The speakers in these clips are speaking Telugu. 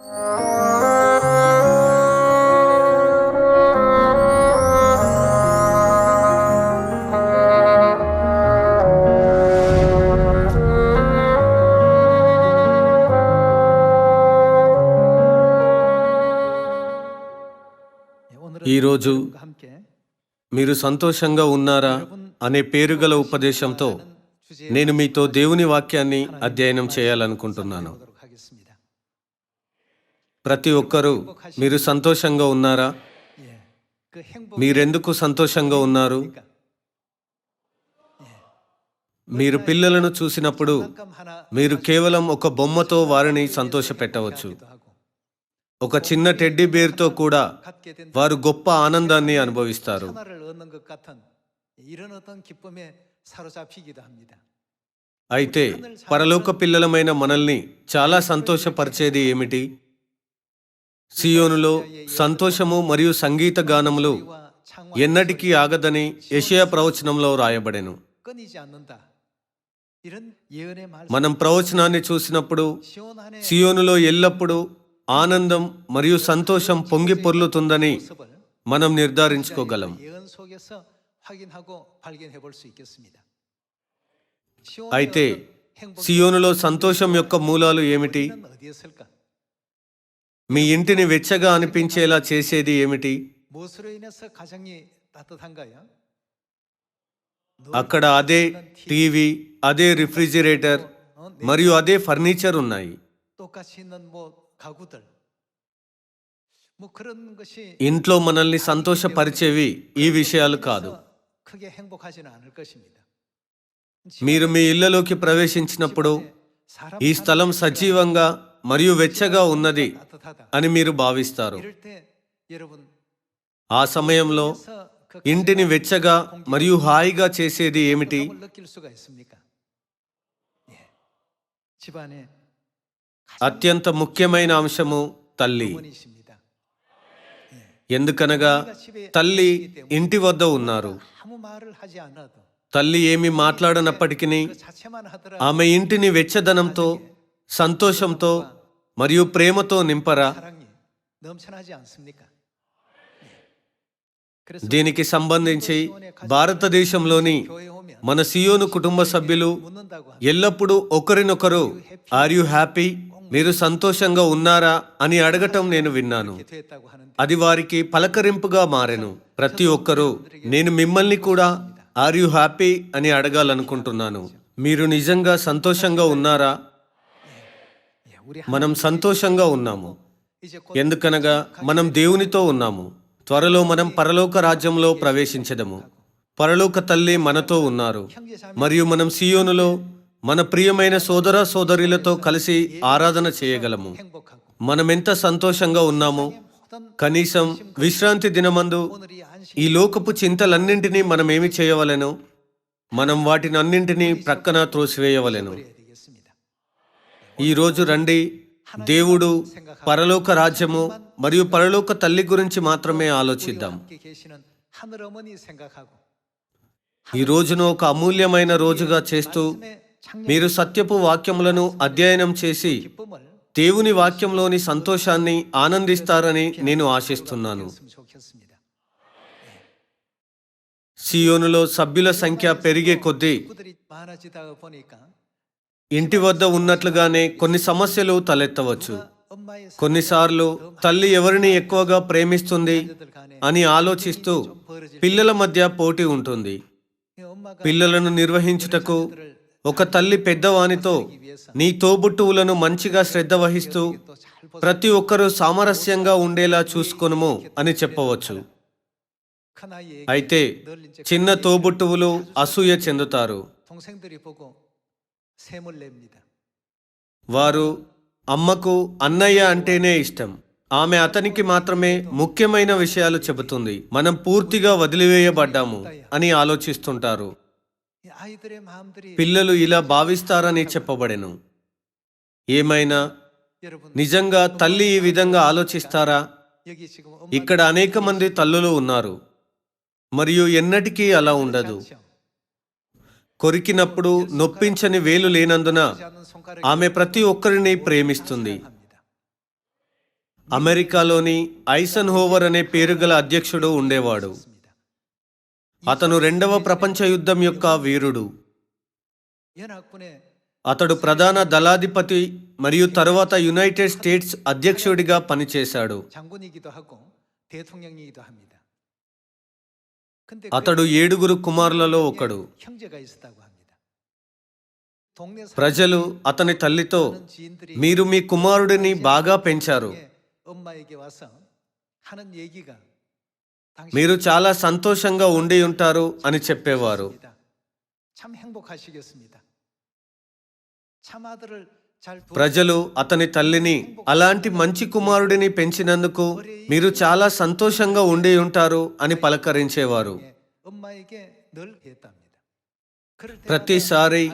ఈరోజు మీరు సంతోషంగా ఉన్నారా అనే పేరుగల ఉపదేశంతో నేను మీతో దేవుని వాక్యాన్ని అధ్యయనం చేయాలనుకుంటున్నాను. ప్రతి ఒక్కరూ మీరు సంతోషంగా ఉన్నారా? మీరెందుకు సంతోషంగా ఉన్నారు? మీరు పిల్లలను చూసినప్పుడు మీరు కేవలం ఒక బొమ్మతో వారిని సంతోష పెట్టవచ్చు ఒక చిన్న టెడ్డీ బేర్తో కూడా వారు గొప్ప ఆనందాన్ని అనుభవిస్తారు. అయితే పరలోక పిల్లలమైన మనల్ని చాలా సంతోషపరిచేది ఏమిటి? సియోనులో సంతోషము మరియు సంగీత గానములు ఎన్నటికీ ఆగదని యషయా ప్రవచనంలో రాయబడెను. మనం ప్రవచనాన్ని చూసినప్పుడు సియోనులో ఎల్లప్పుడూ ఆనందం మరియు సంతోషం పొంగి పొర్లుతుందని మనం నిర్ధారించుకోగలం. అయితే సియోనులో సంతోషం యొక్క మూలాలు ఏమిటి? మీ ఇంటిని వెచ్చగా అనిపించేలా చేసేది ఏమిటి? అక్కడ అదే టీవీ అదే రిఫ్రిజిరేటర్ మరియు అదే ఫర్నిచర్ ఉన్నాయి. ఇంట్లో మనల్ని సంతోషపరిచేవి ఈ విషయాలు కాదు. మీరు మీ ఇళ్ళలోకి ప్రవేశించినప్పుడు ఈ స్థలం సజీవంగా మరియు వెచ్చగా ఉన్నది అని మీరు భావిస్తారు. ఆ సమయంలో ఇంటిని వెచ్చగా మరియు హాయిగా చేసేది ఏమిటి? అత్యంత ముఖ్యమైన అంశము తల్లి. ఎందుకనగా తల్లి ఇంటి వద్ద ఉన్నారు. తల్లి ఏమి మాట్లాడనప్పటికీ ఆమె ఇంటిని వెచ్చదనంతో సంతోషంతో మరియు ప్రేమతో నింపరా? దీనికి సంబంధించి భారతదేశంలోని మన సియోను కుటుంబ సభ్యులు ఎల్లప్పుడూ ఒకరినొకరు ఆర్ యు హ్యాపీ మీరు సంతోషంగా ఉన్నారా? అని అడగటం నేను విన్నాను. అది వారికి పలకరింపుగా మారెను. ప్రతి ఒక్కరూ నేను మిమ్మల్ని కూడా ఆర్ యు హ్యాపీ అని అడగాలనుకుంటున్నాను. మీరు నిజంగా సంతోషంగా ఉన్నారా? మనం సంతోషంగా ఉన్నాము. ఎందుకనగా మనం దేవునితో ఉన్నాము. త్వరలో మనం పరలోక రాజ్యంలో ప్రవేశించడము. పరలోక తల్లి మనతో ఉన్నారు. మరియు మనం సియోనులో మన ప్రియమైన సోదర సోదరులతో కలిసి ఆరాధన చేయగలము. మనమెంత సంతోషంగా ఉన్నామో. కనీసం విశ్రాంతి దినమందు ఈ లోకపు చింతలన్నింటినీ మనమేమి చేయవలెను? మనం వాటినన్నింటినీ ప్రక్కన త్రోసివేయవలెను. ఈరోజు రండి. దేవుడు పరలోక రాజ్యము మరియు పరలోక తల్లి గురించి మాత్రమే ఆలోచిద్దాం. ఈ రోజును ఒక అమూల్యమైన రోజుగా చేస్తూ మీరు సత్యపు వాక్యములను అధ్యయనం చేసి దేవుని వాక్యంలోని సంతోషాన్ని ఆనందిస్తారని నేను ఆశిస్తున్నాను. సియోనులో సభ్యుల సంఖ్య పెరిగే కొద్దీ ఇంటి వద్ద ఉన్నట్లుగానే కొన్ని సమస్యలు తలెత్తవచ్చు. కొన్నిసార్లు తల్లి ఎవరిని ఎక్కువగా ప్రేమిస్తుంది అని ఆలోచిస్తూ పిల్లల మధ్య పోటీ ఉంటుంది. పిల్లలను నిర్వహించుటకు ఒక తల్లి పెద్దవానితో నీ తోబుట్టువులను మంచిగా శ్రద్ధ వహిస్తూ ప్రతి ఒక్కరూ సామరస్యంగా ఉండేలా చూసుకొనుము అని చెప్పవచ్చు. అయితే చిన్న తోబుట్టువులు అసూయ చెందుతారు. వారు అమ్మకు అన్నయ్య అంటేనే ఇష్టం. ఆమె అతనికి మాత్రమే ముఖ్యమైన విషయాలు చెబుతుంది. మనం పూర్తిగా వదిలివేయబడ్డాము అని ఆలోచిస్తుంటారు. పిల్లలు ఇలా భావిస్తారని చెప్పబడెను. ఏమైనా నిజంగా తల్లి ఈ విధంగా ఆలోచిస్తారా? ఇక్కడ అనేక మంది తల్లులు ఉన్నారు. మరియు ఎన్నటికీ అలా ఉండదు. కొరికినప్పుడు నొప్పించని వేలు లేనందున ఆమె ప్రతి ఒక్కరిని ప్రేమిస్తుంది. అమెరికాలోని ఐసన్ హోవర్ అనే పేరుగల అధ్యక్షుడు ఉండేవాడు. అతను రెండవ ప్రపంచ యుద్ధం యొక్క వీరుడు. అతడు ప్రధాన దళాధిపతి మరియు తరువాత యునైటెడ్ స్టేట్స్ అధ్యక్షుడిగా పనిచేశాడు. అతడు ఏడుగురు కుమారులలో ఒకడు. ప్రజలు అతని తల్లితో మీరు మీ కుమారుడిని బాగా పెంచారు. మీరు చాలా సంతోషంగా ఉండి ఉంటారు అని చెప్పేవారు. ప్రజలు అతని తల్లిని అలాంటి మంచి కుమారుడిని పెంచినందుకు మీరు చాలా సంతోషంగా ఉండి ఉంటారు అని పలకరించేవారు. ప్రతిసారి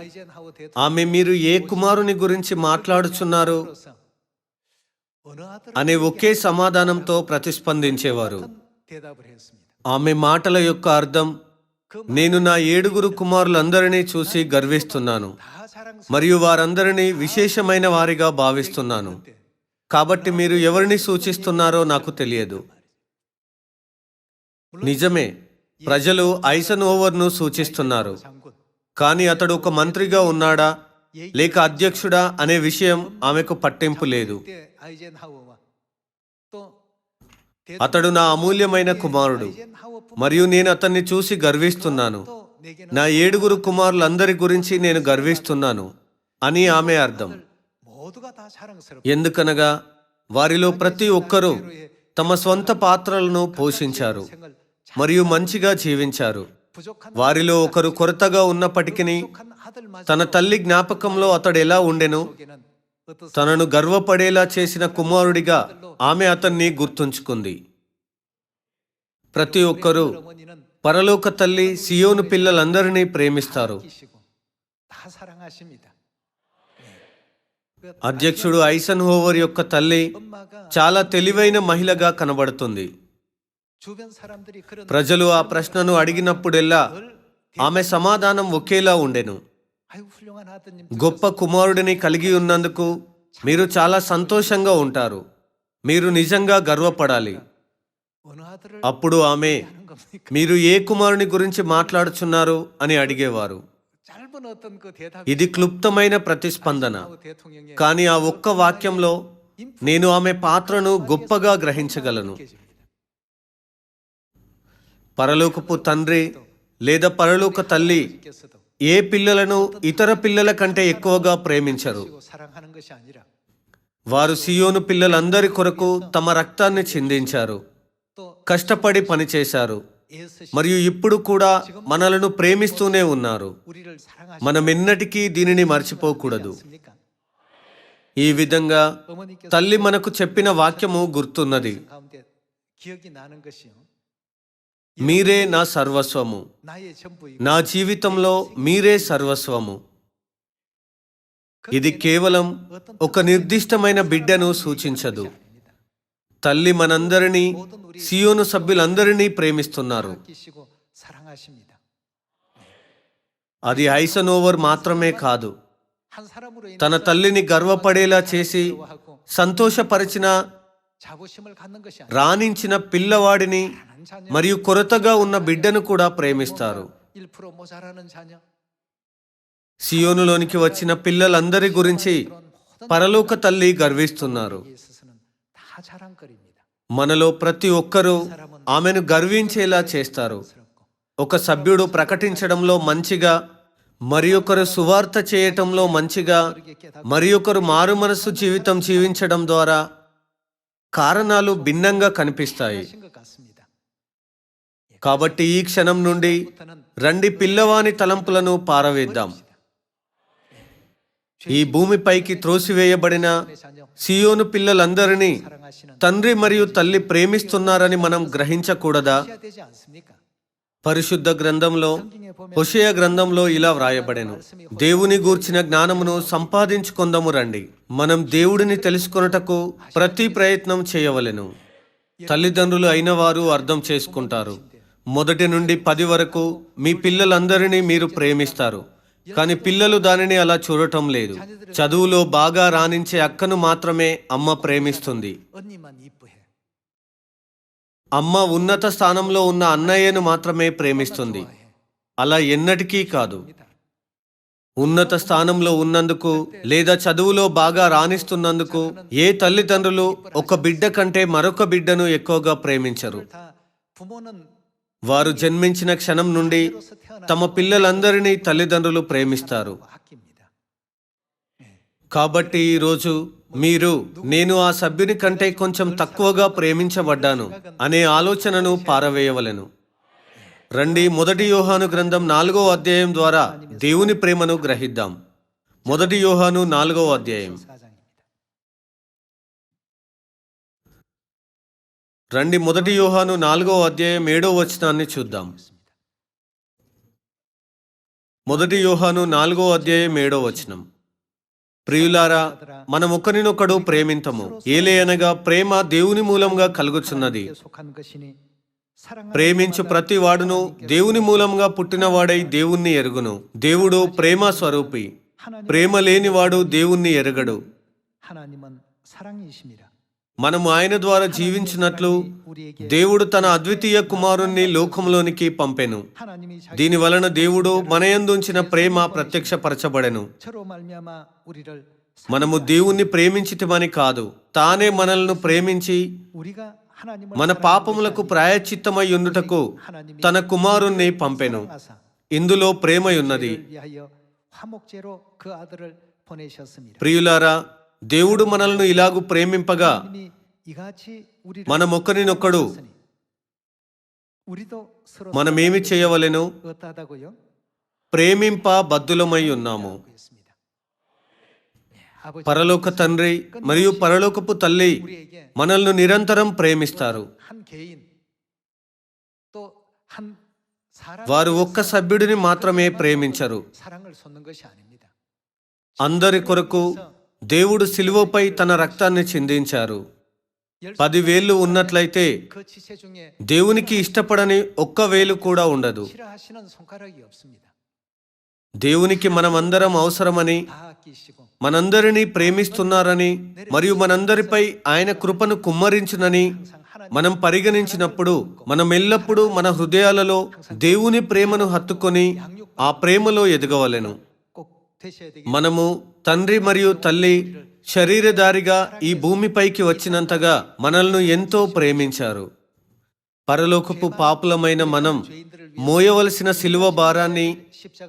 ఆమె మీరు ఏ కుమారుని గురించి మాట్లాడుచున్నారు అనే ఒకే సమాధానంతో ప్రతిస్పందించేవారు. ఆమె మాటల యొక్క అర్థం నేను నా ఏడుగురు కుమారులందరినీ చూసి గర్విస్తున్నాను. మరియు వారందరినీ విశేషమైన వారిగా భావిస్తున్నాను. కాబట్టి మీరు ఎవరిని సూచిస్తున్నారో నాకు తెలియదు. నిజమే ప్రజలు ఐసన్ ఓవర్ను సూచిస్తున్నారు. కానీ అతడు ఒక మంత్రిగా ఉన్నాడా లేక అధ్యక్షుడా అనే విషయం ఆమెకు పట్టింపు లేదు. అతడు నా అమూల్యమైన కుమారుడు మరియు నేను అతన్ని చూసి గర్విస్తున్నాను. నా ఏడుగురు కుమారులందరి గురించి నేను గర్విస్తున్నాను అని ఆమె అర్థం. ఎందుకనగా వారిలో ప్రతి ఒక్కరూ తమ స్వంత పాత్రలను పోషించారు మరియు మంచిగా జీవించారు. వారిలో ఒకరు కొరతగా ఉన్నప్పటికీ తన తల్లి జ్ఞాపకంలో అతడు ఎలా ఉండెను? తనను గర్వపడేలా చేసిన కుమారుడిగా ఆమె అతన్ని గుర్తుంచుకుంది. ప్రతి ఒక్కరూ పరలోక తల్లి సియోను పిల్లలందరినీ ప్రేమిస్తారు. అధ్యక్షుడు ఐసన్ హోవర్ యొక్క తల్లి చాలా తెలివైన మహిళగా కనబడుతుంది. ప్రజలు ఆ ప్రశ్నను అడిగినప్పుడెల్లా ఆమె సమాధానం ఒకేలా ఉండెను. గొప్ప కుమారుడిని కలిగి ఉన్నందుకు మీరు చాలా సంతోషంగా ఉంటారు. మీరు నిజంగా గర్వపడాలి. అప్పుడు ఆమె మీరు ఏ కుమారుని గురించి మాట్లాడుచున్నారు అని అడిగేవారు. ఇది క్లుప్తమైన ప్రతిస్పందన. కానీ ఆ ఒక్క వాక్యంలో నేను ఆమె పాత్రను గొప్పగా గ్రహించగలను. పరలోకపు తండ్రి లేదా పరలోక తల్లి ఏ పిల్లలను ఇతర పిల్లల కంటే ఎక్కువగా ప్రేమించరు? వారు సియోను పిల్లలందరి కొరకు తమ రక్తాన్ని చిందించారు కష్టపడి పనిచేశారు మరియు ఇప్పుడు కూడా మనలను ప్రేమిస్తూనే ఉన్నారు. మనమెన్నటికీ దీనిని మర్చిపోకూడదు. ఈ విధంగా తల్లి మనకు చెప్పిన వాక్యము గుర్తున్నది. మీరే నా సర్వస్వము. నా జీవితంలో మీరే సర్వస్వము. ఇది కేవలం ఒక నిర్దిష్టమైన బిడ్డను సూచించదు. తల్లి మనందరినీ సియోను సభ్యులందరినీ ప్రేమిస్తున్నారు. అది ఐసనోవర్ మాత్రమే కాదు. తన తల్లిని గర్వపడేలా చేసి సంతోషపరిచిన రాణించిన పిల్లవాడిని మరియు కొరతగా ఉన్న బిడ్డను కూడా ప్రేమిస్తారు. సియోనులోనికి వచ్చిన పిల్లలందరి గురించి పరలోక తల్లి గర్విస్తున్నారు. మనలో ప్రతి ఒక్కరూ ఆమెను గర్వించేలా చేస్తారు. ఒక సభ్యుడు ప్రకటించడంలో మంచిగా మరి ఒకరు సువార్త చేయటంలో మంచిగా మరి ఒకరు మారుమనస్సు జీవితం జీవించడం ద్వారా కారణాలు భిన్నంగా కనిపిస్తాయి. కాబట్టి ఈ క్షణం నుండి రండి పిల్లవాని తలంపులను పారవేద్దాం. ఈ భూమిపైకి త్రోసివేయబడిన సియోను పిల్లలందరినీ తండ్రి మరియు తల్లి ప్రేమిస్తున్నారని మనం గ్రహించకూడదా? పరిశుద్ధ గ్రంథంలో హుషయ గ్రంథంలో ఇలా వ్రాయబడెను. దేవుని గూర్చిన జ్ఞానమును సంపాదించుకుందము రండి. మనం దేవుడిని తెలుసుకున్నటకు ప్రతి ప్రయత్నం చేయవలెను. తల్లిదండ్రులు అయిన వారు అర్థం చేసుకుంటారు. మొదటి నుండి పది వరకు మీ పిల్లలందరినీ మీరు ప్రేమిస్తారు. కానీ పిల్లలు దానిని అలా చూడటం లేదు. చదువులో బాగా రాణించే అక్కను మాత్రమే అమ్మ ప్రేమిస్తుంది. అమ్మ ఉన్నత స్థానంలో ఉన్న అన్నయ్యను మాత్రమే ప్రేమిస్తుంది. అలా ఎన్నటికీ కాదు. ఉన్నత స్థానంలో ఉన్నందుకు లేదా చదువులో బాగా రాణిస్తున్నందుకు ఏ తల్లిదండ్రులు ఒక బిడ్డ కంటే మరొక బిడ్డను ఎక్కువగా ప్రేమించరు. వారు జన్మించిన క్షణం నుండి తమ పిల్లలందరినీ తల్లిదండ్రులు ప్రేమిస్తారు. కాబట్టి ఈరోజు మీరు నేను ఆ సభ్యుని కంటే కొంచెం తక్కువగా ప్రేమించబడ్డాను అనే ఆలోచనను పారవేయవలను. రండి మొదటి యోహాను గ్రంథం నాలుగో అధ్యాయం ద్వారా దేవుని ప్రేమను గ్రహిద్దాం. మొదటి యోహాను నాలుగో అధ్యాయం. రండి మొదటి యోహాను నాలుగో అధ్యాయం ఏడో వచనాన్ని చూద్దాం. మొదటి యోహాను నాలుగో అధ్యాయం ఏడో వచనం. ప్రియులారా మనమొకరినొకడు ప్రేమింతము. ఏలే అనగా ప్రేమ దేవుని మూలంగా కలుగుచున్నది. ప్రేమించు ప్రతి వాడును దేవుని మూలంగా పుట్టినవాడై దేవుణ్ణి ఎరుగును. దేవుడు ప్రేమ స్వరూపి. ప్రేమ లేనివాడు దేవుణ్ణి ఎరగడు. మనము ఆయన ద్వారా జీవించినట్లు దేవుడు తన అద్వితీయ కుమారుణ్ణి లోకంలోనికి పంపెను. దీని వలన దేవుడు మనయందుంచిన ప్రేమ ప్రత్యక్షపరచబడెను. మనము దేవుణ్ణి ప్రేమించటమని కాదు తానే మనల్ని ప్రేమించి మన పాపములకు ప్రాయచిత్తమై ఉండుటకు తన కుమారుణ్ణి పంపెను. ఇందులో ప్రేమయున్నది. ప్రియులారా దేవుడు మనల్ని ఇలాగు ప్రేమింపగా మనమొక్కరినొక్కడు మనమేమి చేయవలెను? ప్రేమింప బద్దులమై ఉన్నాము. పరలోక తండ్రి మరియు పరలోకపు తల్లి మనల్ని నిరంతరం ప్రేమిస్తారు. వారు ఒక్క సభ్యుడిని మాత్రమే ప్రేమించరు. అందరి కొరకు దేవుడు సిలువపై తన రక్తాన్ని చిందించారు. వేలు ఉన్నట్లయితే దేవునికి ఇష్టపడని ఒక్క వేలు కూడా ఉండదు. దేవునికి మనమందరం అవసరమని మనందరినీ ప్రేమిస్తున్నారని మరియు మనందరిపై ఆయన కృపను కుమ్మరించునని మనం పరిగణించినప్పుడు మనం ఎల్లప్పుడూ మన హృదయాలలో దేవుని ప్రేమను హత్తుకొని ఆ ప్రేమలో ఎదగవలెను. మనము తండ్రి మరియు తల్లి శరీరధారిగా ఈ భూమిపైకి వచ్చినంతగా మనల్ని ఎంతో ప్రేమించారు. పరలోకపు పాపులమైన మనం మోయవలసిన సిలువ భారాన్ని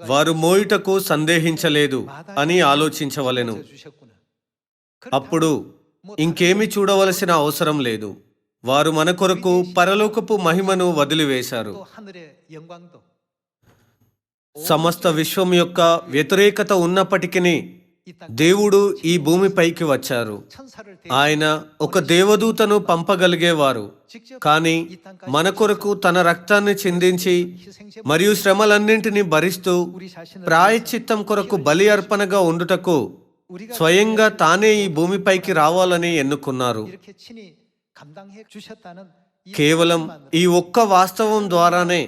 వారు మోయుటకు సందేహించలేదు అని ఆలోచించవలెను. అప్పుడు ఇంకేమి చూడవలసిన అవసరం లేదు. వారు మన కొరకు పరలోకపు మహిమను వదిలివేశారు. సమస్త విశ్వం యొక్క వ్యతిరేకత ఉన్నప్పటికీ దేవుడు ఈ భూమిపైకి వచ్చారు. ఆయన ఒక దేవదూతను పంపగలిగేవారు. కానీ మన కొరకు తన రక్తాన్ని చిందించి మరియు శ్రమలన్నింటినీ భరిస్తూ ప్రాయశ్చిత్తం కొరకు బలి అర్పణగా ఉండుటకు స్వయంగా తానే ఈ భూమిపైకి రావాలని ఎన్నుకున్నారు. కేవలం ఈ ఒక్క వాస్తవం ద్వారానే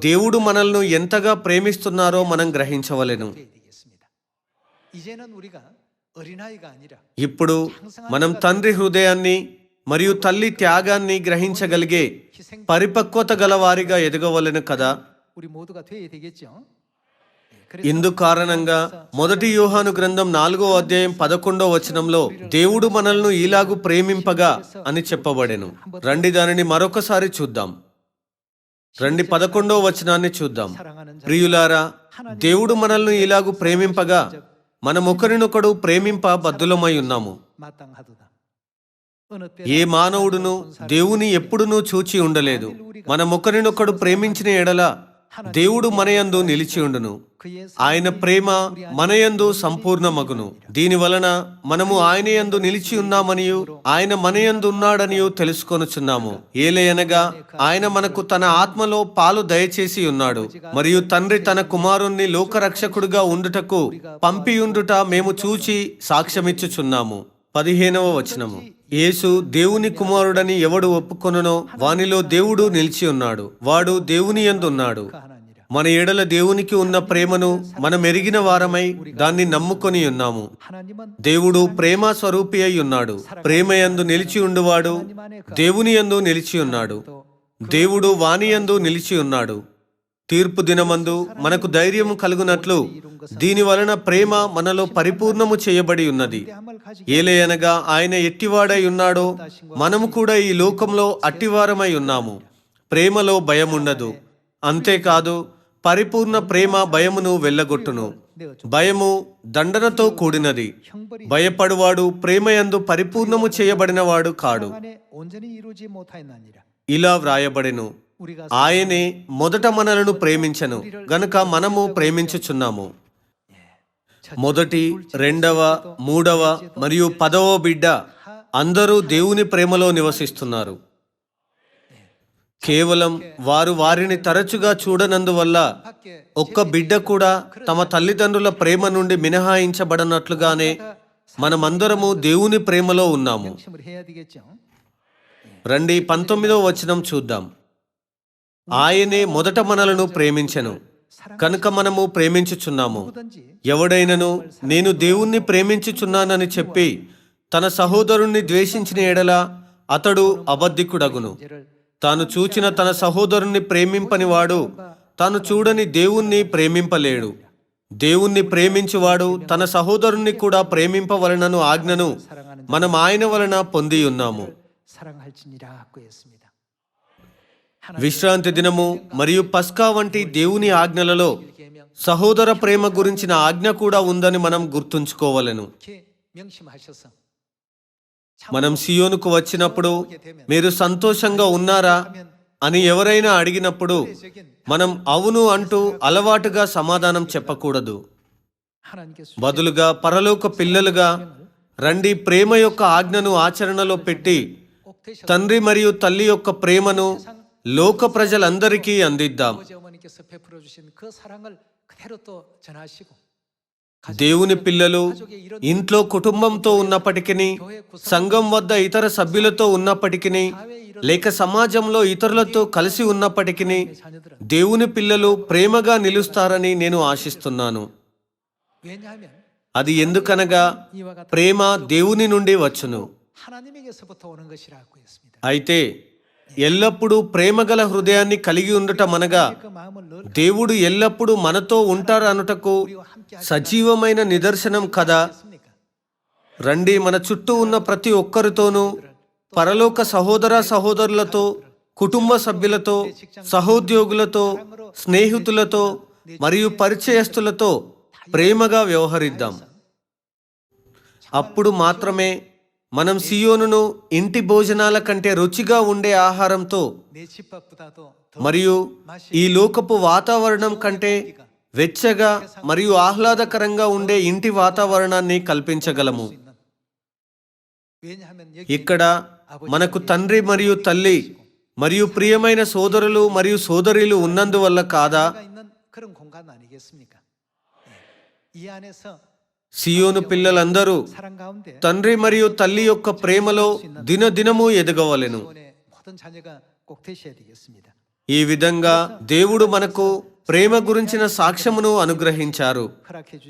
దేవుడు మనల్ని ఎంతగా ప్రేమిస్తున్నారో మనం గ్రహించవలెను. ఇప్పుడు మనం తండ్రి హృదయాన్ని మరియు తల్లి త్యాగాన్ని గ్రహించగలిగే పరిపక్వత గలవారిగా ఎదగవలను కదా? ఇందు కారణంగా మొదటి యూహాను గ్రంథం నాలుగో అధ్యాయం పదకొండో వచనంలో దేవుడు మనల్ని ఈలాగు ప్రేమింపగా అని చెప్పబడెను. రండి దానిని మరొకసారి చూద్దాం. రండి పదకొండో వచనాన్ని చూద్దాం. ప్రియులారా దేవుడు మనల్ని ఇలాగు ప్రేమింపగా మనమొకరినొకడు ప్రేమింప బద్దులమై ఉన్నాము. ఏ మానవుడును దేవుని ఎప్పుడునూ చూచి ఉండలేదు. మనమొకరినొకడు ప్రేమించిన ఎడల దేవుడు మనయందు నిలిచి ఉండును. 그의 ఆయన ప్రేమ మనయందు సంపూర్ణమగును. దీని వలన మనము ఆయన యందు నిలిచి ఉన్నామనియు ఆయన మనయందు ఉన్నాడనియు తెలుసుకొనుచున్నాము. ఏలయనగా ఆయన మనకు తన ఆత్మలో పాలు దయచేసి ఉన్నాడు. మరియు తండ్రి తన కుమారుణ్ణి లోకరక్షకుడుగా ఉండుటకు పంపియుండుట మేము చూచి సాక్ష్యమిచ్చుచున్నాము. పదిహేనవ వచనము. యేసు దేవుని కుమారుడని ఎవడు ఒప్పుకొనునో వానిలో దేవుడు నిలిచి ఉన్నాడు. వాడు దేవుని ఎందున్నాడు మన ఏడల దేవునికి ఉన్న ప్రేమను మనం ఎరిగిన వారమై దాన్ని నమ్ముకొని ఉన్నాము. దేవుడు ప్రేమ స్వరూపి అయి ఉన్నాడు. ప్రేమ యందు నిలిచి ఉండువాడు దేవుని యందు నిలిచి ఉన్నాడు. దేవుడు వాణి యందు నిలిచి ఉన్నాడు. తీర్పు దినమందు మనకు ధైర్యము కలుగునట్లు దీని వలన ప్రేమ మనలో పరిపూర్ణము చేయబడి ఉన్నది. ఏలేయనగా ఆయన ఎట్టివాడై ఉన్నాడో మనము కూడా ఈ లోకంలో అట్టివారమై ఉన్నాము. ప్రేమలో భయముండదు అంతేకాదు పరిపూర్ణ ప్రేమ భయమును వెళ్ళగొట్టును. భయము దండనతో కూడినది. భయపడువాడు ప్రేమయందు పరిపూర్ణము చేయబడినవాడు కాడు. ఇలా వ్రాయబడెను. ఆయనే మొదట మనలను ప్రేమించను. గనుక మనము ప్రేమించుచున్నాము. మొదటి రెండవ మూడవ మరియు పదవ బిడ్డ అందరూ దేవుని ప్రేమలో నివసిస్తున్నారు. కేవలం వారు వారిని తరచుగా చూడనందువల్ల ఒక్క బిడ్డ కూడా తమ తల్లిదండ్రుల ప్రేమ నుండి మినహాయించబడనట్లుగానే మనమందరము దేవుని ప్రేమలో ఉన్నాము. రండి పంతొమ్మిదో వచనం చూద్దాం. ఆయనే మొదట మనలను ప్రేమించను. కనుక మనము ప్రేమించుచున్నాము. ఎవడైనను నేను దేవుణ్ణి ప్రేమించుచున్నానని చెప్పి తన సహోదరుణ్ణి ద్వేషించిన ఎడల అతడు అబద్ధికుడగును. తాను చూచిన తన సహోదరుణ్ణి ప్రేమింపనివాడు తాను చూడని దేవుణ్ణి ప్రేమింపలేడు. దేవుణ్ణి ప్రేమించువాడు తన సహోదరుణ్ణి కూడా ప్రేమింపవలనను ఆజ్ఞను మనం ఆయన వలన పొంది ఉన్నాము విశ్రాంతి దినము మరియు పస్కా వంటి దేవుని ఆజ్ఞలలో సహోదర ప్రేమ గురించిన ఆజ్ఞ కూడా ఉందని మనం గుర్తుంచుకోవలను. మనం సియోనుకు వచ్చినప్పుడు మీరు సంతోషంగా ఉన్నారా అని ఎవరైనా అడిగినప్పుడు మనం అవును అంటూ అలవాటుగా సమాధానం చెప్పకూడదు. బదులుగా పరలోక పిల్లలుగా రండి ప్రేమ యొక్క ఆజ్ఞను ఆచరణలో పెట్టి తండ్రి మరియు తల్లి యొక్క ప్రేమను లోక ప్రజలందరికీ అందిద్దాం. దేవుని పిల్లలు ఇంట్లో కుటుంబంతో ఉన్నప్పటికీ సంఘం వద్ద ఇతర సభ్యులతో ఉన్నప్పటికీ లేక సమాజంలో ఇతరులతో కలిసి ఉన్నప్పటికీ దేవుని పిల్లలు ప్రేమగా నిలుస్తారని నేను ఆశిస్తున్నాను. అది ఎందుకనగా ప్రేమ దేవుని నుండి వచ్చును. అయితే ఎల్లప్పుడూ ప్రేమగల హృదయాన్ని కలిగి ఉండటం అనగా దేవుడు ఎల్లప్పుడూ మనతో ఉంటారు అనుటకు సజీవమైన నిదర్శనం కదా? రండి మన చుట్టూ ఉన్న ప్రతి ఒక్కరితోనూ పరలోక సహోదర సహోదరులతో కుటుంబ సభ్యులతో సహోద్యోగులతో స్నేహితులతో మరియు పరిచయస్తులతో ప్రేమగా వ్యవహరిద్దాం. అప్పుడు మాత్రమే మనం సియోనును ఇంటి భోజనాల కంటే రుచిగా ఉండే ఆహారంతో మరియు ఈ లోకపు వాతావరణం కంటే వెచ్చగా మరియు ఆహ్లాదకరంగా ఉండే ఇంటి వాతావరణాన్ని కల్పించగలము. ఇక్కడ మనకు తండ్రి మరియు తల్లి మరియు ప్రియమైన సోదరులు మరియు సోదరులు ఉన్నందువల్ల కాదా? సియోను పిల్లలందరూ తండ్రి మరియు తల్లి యొక్క ప్రేమలో దినదినము ఎదగవలను ఈ విధంగా దేవుడు మనకు ప్రేమ గురించిన సాక్ష్యమును అనుగ్రహించారు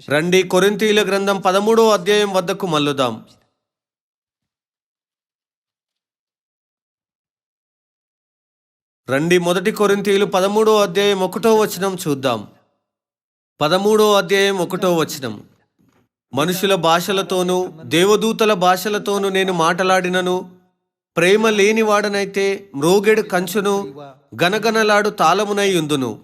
రండి కొరింతీల గ్రంథం పదమూడో అధ్యాయం వద్దకు మల్లుదాం రండి మొదటి కొరింతీలు పదమూడో అధ్యాయం ఒకటో వచనం చూద్దాం పదమూడో అధ్యాయం ఒకటో వచనం మనుషుల భాషలతోనూ దేవదూతల భాషలతోనూ నేను మాట్లాడినను. ప్రేమ లేనివాడనైతే మ్రోగెడు కంచును గనగనలాడు తాళమునై ఉందును.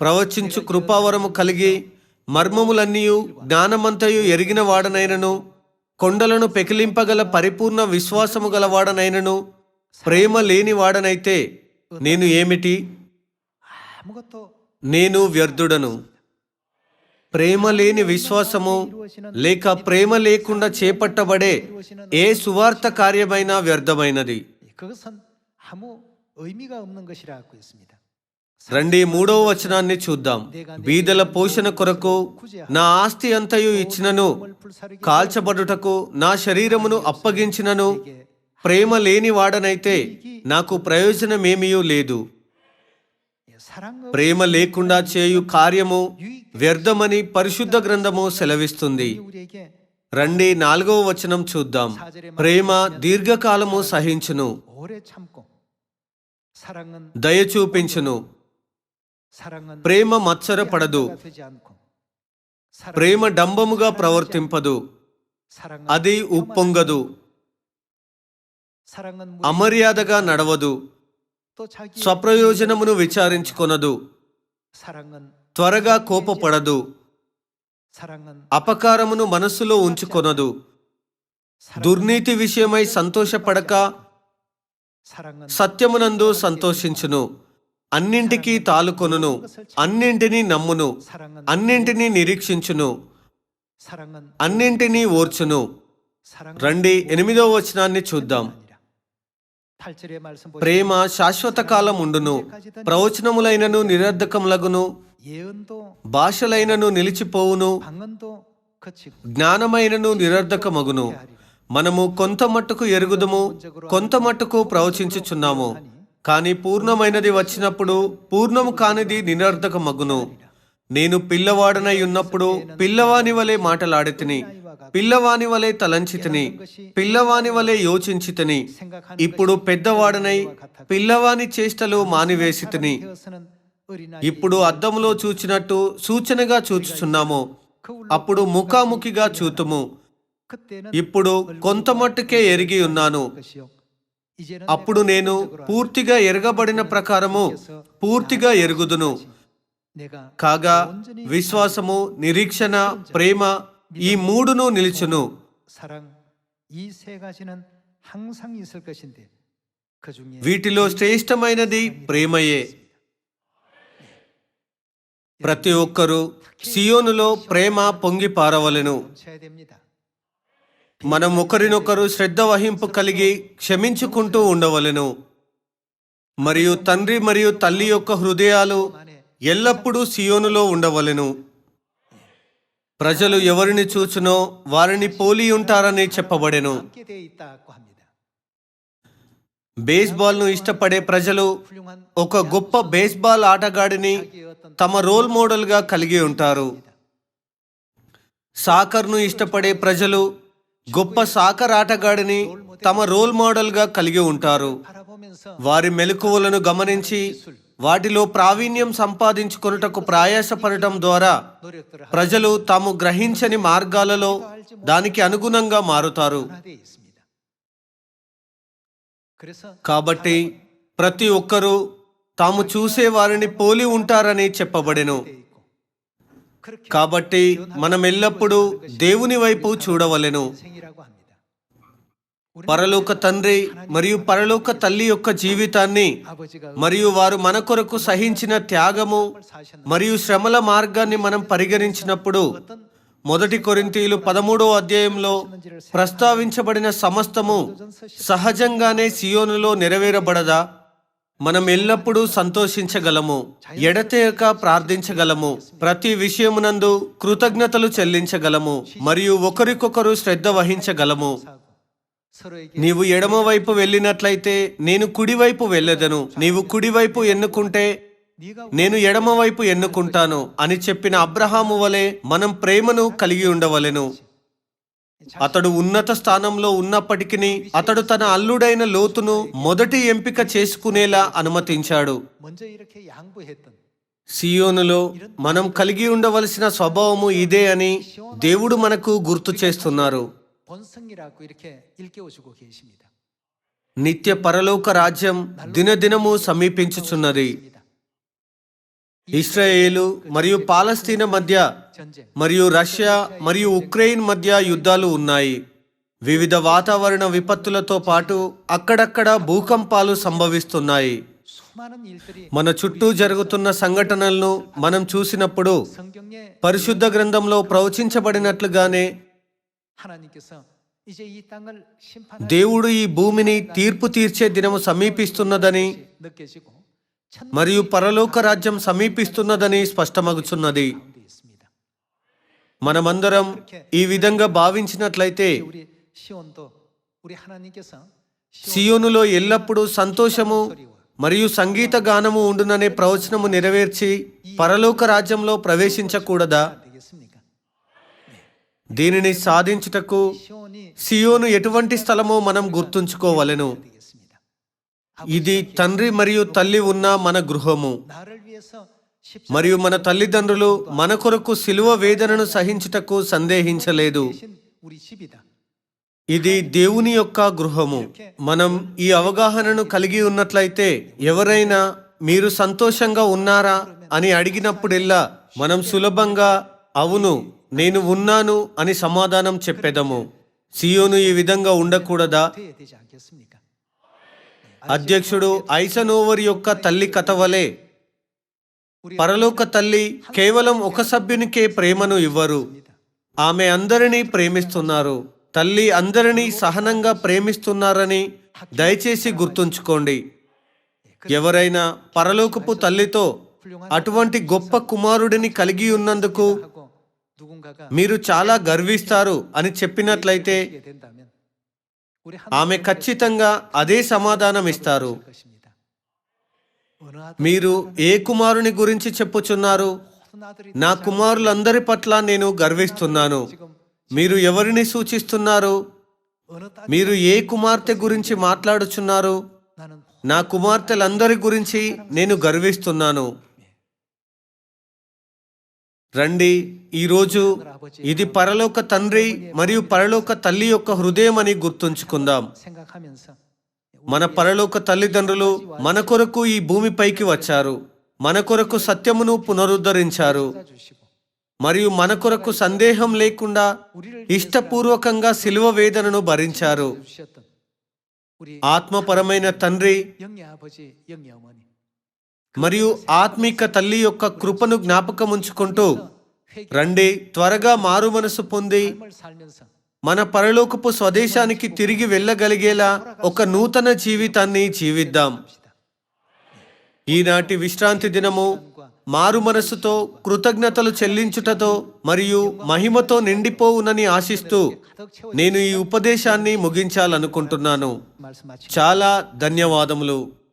ప్రవచించు కృపావరము కలిగి మర్మములన్నీయు జ్ఞానమంతయు ఎరిగిన వాడనైనను. కొండలను పెకిలింపగల పరిపూర్ణ విశ్వాసము గలవాడనైనను ప్రేమ లేనివాడనైతే నేను ఏమిటి? నేను వ్యర్థుడను. ప్రేమ లేని విశ్వాసము లేక ప్రేమ లేకుండా చేపట్టబడే ఏ సువార్త కార్యమైనా వ్యర్థమైనది. రండి మూడవ వచనాన్ని చూద్దాం. బీదల పోషణ కొరకు నా ఆస్తి అంతయు ఇచ్చినను కాల్చబడుటకు నా శరీరమును అప్పగించినను ప్రేమ లేని వాడనైతే నాకు ప్రయోజనమేమీ లేదు. ప్రేమ లేకుండా చేయు కార్యము వ్యర్థమని పరిశుద్ధ గ్రంథము సెలవిస్తుంది రండి నాలుగవ వచనం చూద్దాం ప్రేమ దీర్ఘకాలము సహించును దయ చూపించును ప్రేమ మచ్చరపడదు ప్రేమ డంబముగా ప్రవర్తింపదు అది ఉప్పొంగదు అమర్యాదగా నడవదు స్వప్రయోజనమును విచారించుకొనదు. త్వరగా కోపపడదు. అపకారమును మనస్సులో ఉంచుకొనదు. దుర్నీతి విషయమై సంతోషపడక సత్యమునందు సంతోషించును. అన్నింటికీ తాలుకొనును. అన్నింటినీ నమ్మును. అన్నింటినీ నిరీక్షించును. అన్నింటినీ ఓర్చును. రండి ఎనిమిదో వచనాన్ని చూద్దాం. ప్రేమ శాశ్వత కాలం ఉండును. ప్రవచనములైనను నిరర్ధకములగును. భాషలైనను నిలిచిపోవును. జ్ఞానమైనను నిరర్ధకమగును. మనము కొంత మట్టుకు ఎరుగుదము. కొంత మట్టుకు ప్రవచించుచున్నాము. కానీ పూర్ణమైనది వచ్చినప్పుడు పూర్ణము కానిది నిరర్ధకమగును. నేను పిల్లవాడనై ఉన్నప్పుడు పిల్లవాని వలె మాటలాడితిని. పిల్లవాని వలె తలంచితిని పిల్లవాని వలె యోచించితిని ఇప్పుడు పెద్దవాడనై పిల్లవాని చేష్టలు మానివేసితిని. ఇప్పుడు అద్దంలో చూచినట్టు సూచనగా చూచుచున్నాము అప్పుడు ముఖాముఖిగా చూతుము. ఇప్పుడు కొంత మట్టుకే ఎరిగి ఉన్నాను. అప్పుడు నేను పూర్తిగా ఎరగబడిన ప్రకారము పూర్తిగా ఎరుగుదును. కాగా విశ్వాసము నిరీక్షణ ప్రేమ ఈ మూడును నిలుచును వీటిలో శ్రేష్టమైనది ప్రేమయే. ప్రతి ఒక్కరూ సియోనులో ప్రేమ పొంగి పారవలెను. మనం ఒకరినొకరు శ్రద్ధ వహింపు కలిగి క్షమించుకుంటూ ఉండవలెను. మరియు తండ్రి మరియు తల్లి యొక్క హృదయాలు ఎల్లప్పుడూ సియోనులో ఉండవలెను. ప్రజలు ఎవరిని చూచునో వారిని పోలి ఉంటారని చెప్పబడెను. బేస్బాల్ను ఇష్టపడే ప్రజలు ఒక గొప్ప బేస్బాల్ ఆటగాడిని తమ రోల్ మోడల్గా కలిగి ఉంటారు. సాకర్ను ఇష్టపడే ప్రజలు గొప్ప సాకర్ ఆటగాడిని తమ రోల్ మోడల్గా కలిగి ఉంటారు. వారి మెలకువలను గమనించి వాటిలో ప్రావీణ్యం సంపాదించుకొనుటకు ప్రయాసపడటం ద్వారా ప్రజలు తాము గ్రహించని మార్గాలలో దానికి అనుగుణంగా మారుతారు. కాబట్టి ప్రతి ఒక్కరూ తాము చూసే వారిని పోలి ఉంటారని చెప్పబడెను. కాబట్టి మనం ఎల్లప్పుడూ దేవుని వైపు చూడవలెను. పరలోక తండ్రి మరియు పరలోక తల్లి యొక్క జీవితాన్ని మరియు వారు మన కొరకు సహించిన త్యాగము మరియు శ్రమల మార్గాన్ని మనం పరిగణించినప్పుడు మొదటి కొరింతీయులు పదమూడో అధ్యాయంలో ప్రస్తావించబడిన సమస్తము సహజంగానే సియోనులో నెరవేరబడదా? మనం ఎల్లప్పుడూ సంతోషించగలము ఎడతేక ప్రార్థించగలము ప్రతి విషయమునందు కృతజ్ఞతలు చెల్లించగలము మరియు ఒకరికొకరు శ్రద్ధ వహించగలము. నీవు ఎడమ వైపు వెళ్ళినట్లయితే నేను కుడివైపు వెళ్ళదను. నీవు కుడివైపు ఎన్నుకుంటే నేను ఎడమ వైపు ఎన్నుకుంటాను అని చెప్పిన అబ్రహాము వలె మనం ప్రేమను కలిగి ఉండవలెను. అతడు ఉన్నత స్థానంలో ఉన్నప్పటికీ అతడు తన అల్లుడైన లోతును మొదటి ఎంపిక చేసుకునేలా అనుమతించాడు. సియోనులో మనం కలిగి ఉండవలసిన స్వభావము ఇదే అని దేవుడు మనకు గుర్తు చేస్తున్నారు. నిత్య పరలోక రాజ్యం దినదినము సమీపించుచున్నది. ఇస్రాయేలు మరియు పాలస్తీన మధ్య మరియు రష్యా మరియు ఉక్రెయిన్ మధ్య యుద్ధాలు ఉన్నాయి. వివిధ వాతావరణ విపత్తులతో పాటు అక్కడక్కడ భూకంపాలు సంభవిస్తున్నాయి. మన చుట్టూ జరుగుతున్న సంఘటనలను మనం చూసినప్పుడు పరిశుద్ధ గ్రంథంలో ప్రవచించబడినట్లుగానే దేవుడు ఈ భూమిని తీర్పు తీర్చే దినము సమీపిస్తున్నదని మరియు పరలోక రాజ్యం సమీపిస్తున్నదని స్పష్టమగుచున్నది. మనమందరం ఈ విధంగా భావించినట్లయితే సియోనులో ఎల్లప్పుడూ సంతోషము మరియు సంగీత గానము ఉండుననే ప్రవచనము నెరవేర్చి పరలోక రాజ్యంలో ప్రవేశించకూడదా? దీనిని సాధించుటకు సియోను ఎటువంటి స్థలమో మనం గుర్తుంచుకోవలెను. ఇది తండ్రి మరియు తల్లి ఉన్న మన గృహము. మరియు మన తల్లిదండ్రులు మన కొరకు సిలువ వేదనను సహించుటకు సందేహించలేదు. ఇది దేవుని యొక్క గృహము. మనం ఈ అవగాహనను కలిగి ఉన్నట్లయితే ఎవరైనా మీరు సంతోషంగా ఉన్నారా అని అడిగినప్పుడెల్లా మనం సులభంగా అవును నేను ఉన్నాను అని సమాధానం చెప్పేదము. సియోను ఈ విధంగా ఉండకూడదా? అధ్యక్షుడు ఐసనోవర్ యొక్క తల్లి కథ వలె. పరలోక తల్లి కేవలం ఒక సభ్యునికే ప్రేమను ఇవ్వరు. ఆమె అందరినీ ప్రేమిస్తున్నారు. తల్లి అందరినీ సహనంగా ప్రేమిస్తున్నారని దయచేసి గుర్తుంచుకోండి. ఎవరైనా పరలోకపు తల్లితో అటువంటి గొప్ప కుమారుడిని కలిగి ఉన్నందుకు మీరు చాలా గర్విస్తారు అని చెప్పినట్లయితే ఆమె ఖచ్చితంగా అదే సమాధానం ఇస్తారు. మీరు ఏ కుమారుని గురించి చెప్పుచున్నారు నా కుమారులందరి పట్ల నేను గర్విస్తున్నాను. మీరు ఎవరిని సూచిస్తున్నారు? మీరు ఏ కుమార్తె గురించి మాట్లాడుచున్నారు? నా కుమార్తెలందరి గురించి నేను గర్విస్తున్నాను. రండి ఈరోజు ఇది పరలోక తండ్రి మరియు పరలోక తల్లి యొక్క హృదయం అని గుర్తుంచుకుందాం. మన పరలోక తల్లిదండ్రులు మన కొరకు ఈ భూమిపైకి వచ్చారు. మన కొరకు సత్యమును పునరుద్ధరించారు. మరియు మన కొరకు సందేహం లేకుండా ఇష్టపూర్వకంగా శిలువ వేదనను భరించారు. ఆత్మపరమైన తండ్రి మరియు ఆత్మిక తల్లి యొక్క కృపను జ్ఞాపకం ఉంచుకుంటూ రండి త్వరగా మారు మనసు పొంది మన పరలోకపు స్వదేశానికి తిరిగి వెళ్ళగలిగేలా ఒక నూతన జీవితాన్ని జీవిద్దాం. ఈనాటి విశ్రాంతి దినము మారు మనసుతో కృతజ్ఞతలు చెల్లించుటతో మరియు మహిమతో నిండిపోవునని ఆశిస్తూ నేను ఈ ఉపదేశాన్ని ముగించాలనుకుంటున్నాను. చాలా ధన్యవాదములు.